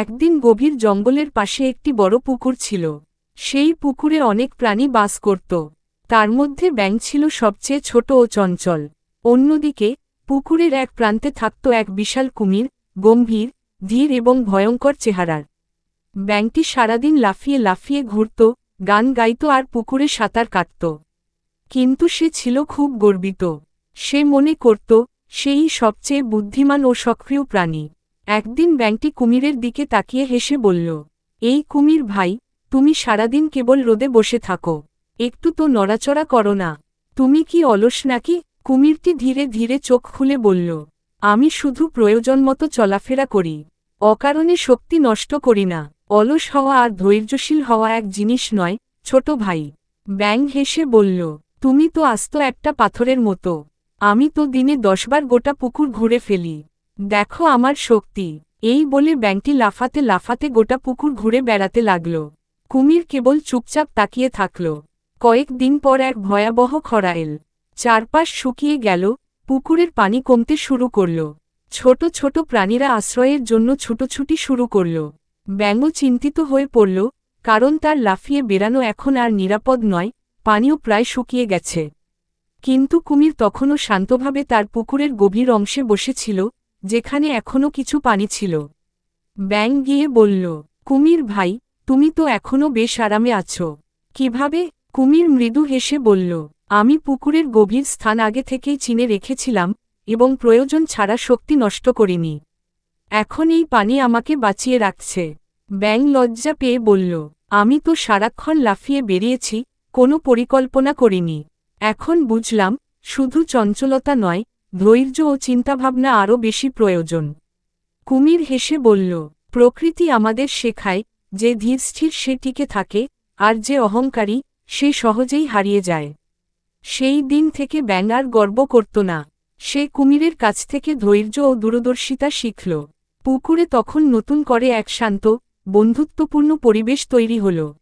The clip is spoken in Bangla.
একদিন গভীর জঙ্গলের পাশে একটি বড় পুকুর ছিল। সেই পুকুরে অনেক প্রাণী বাস করত। তার মধ্যে ব্যাঙ ছিল সবচেয়ে ছোট ও চঞ্চল। অন্যদিকে, পুকুরের এক প্রান্তে থাকত এক বিশাল কুমির, গম্ভীর, ধীর এবং ভয়ঙ্কর চেহারার। ব্যাংকটি সারাদিন লাফিয়ে লাফিয়ে ঘুরত, গান গাইত আর পুকুরে সাঁতার কাটত। কিন্তু সে ছিল খুব গর্বিত। সে মনে করত, সেই সবচেয়ে বুদ্ধিমান ও সক্রিয় প্রাণী। একদিন ব্যাংকটি কুমিরের দিকে তাকিয়ে হেসে বলল, এই কুমির ভাই, তুমি সারাদিন কেবল রোদে বসে থাকো। একটু তো নড়াচড়া করো না। তুমি কি অলস নাকি? কুমিরটি ধীরে ধীরে চোখ খুলে বলল, আমি শুধু প্রয়োজন মতো চলাফেরা করি। অকারণে শক্তি নষ্ট করি না। অলস হওয়া আর ধৈর্যশীল হওয়া এক জিনিস নয়, ছোট ভাই। ব্যাং হেসে বলল, তুমি তো আস্ত একটা পাথরের মতো। আমি তো দিনে দশবার গোটা পুকুর ঘুরে ফেলি। দেখো আমার শক্তি। এই বলে ব্যাংকটি লাফাতে লাফাতে গোটা পুকুর ঘুরে বেড়াতে লাগল। কুমির কেবল চুপচাপ তাকিয়ে থাকল। কয়েক দিন পর এক ভয়াবহ খরা এল। চারপাশ শুকিয়ে গেল, পুকুরের পানি কমতে শুরু করল। ছোট ছোট প্রাণীরা আশ্রয়ের জন্য ছুটোছুটি শুরু করল। ব্যাঙ চিন্তিত হয়ে পড়ল, কারণ তার লাফিয়ে বেরানো এখন আর নিরাপদ নয়, পানিও প্রায় শুকিয়ে গেছে। কিন্তু কুমির তখনও শান্তভাবে তার পুকুরের গভীর অংশে বসেছিল যেখানে এখনও কিছু পানি ছিল। ব্যাং গিয়ে বলল, কুমির ভাই, তুমি তো এখনও বেশ আরামে আছো। কীভাবে? কুমির মৃদু হেসে বলল, আমি পুকুরের গভীর স্থান আগে থেকেই চিনে রেখেছিলাম এবং প্রয়োজন ছাড়া শক্তি নষ্ট করিনি। এখন এই পানি আমাকে বাঁচিয়ে রাখছে। ব্যাং লজ্জা পেয়ে বলল, আমি তো সারাক্ষণ লাফিয়ে বেরিয়েছি, কোনো পরিকল্পনা করিনি। এখন বুঝলাম, শুধু চঞ্চলতা নয় ধৈর্য ও চিন্তাভাবনা আরও বেশি প্রয়োজন। কুমির হেসে বলল, প্রকৃতি আমাদের শেখায় যে ধীরস্থির সে টিকে থাকে, আর যে অহংকারী সে সহজেই হারিয়ে যায়। সেই দিন থেকে ব্যাঙার গর্ব করত না। সে কুমিরের কাছ থেকে ধৈর্য ও দূরদর্শিতা শিখল। পুকুরে তখন নতুন করে এক শান্ত, বন্ধুত্বপূর্ণ পরিবেশ তৈরি হল।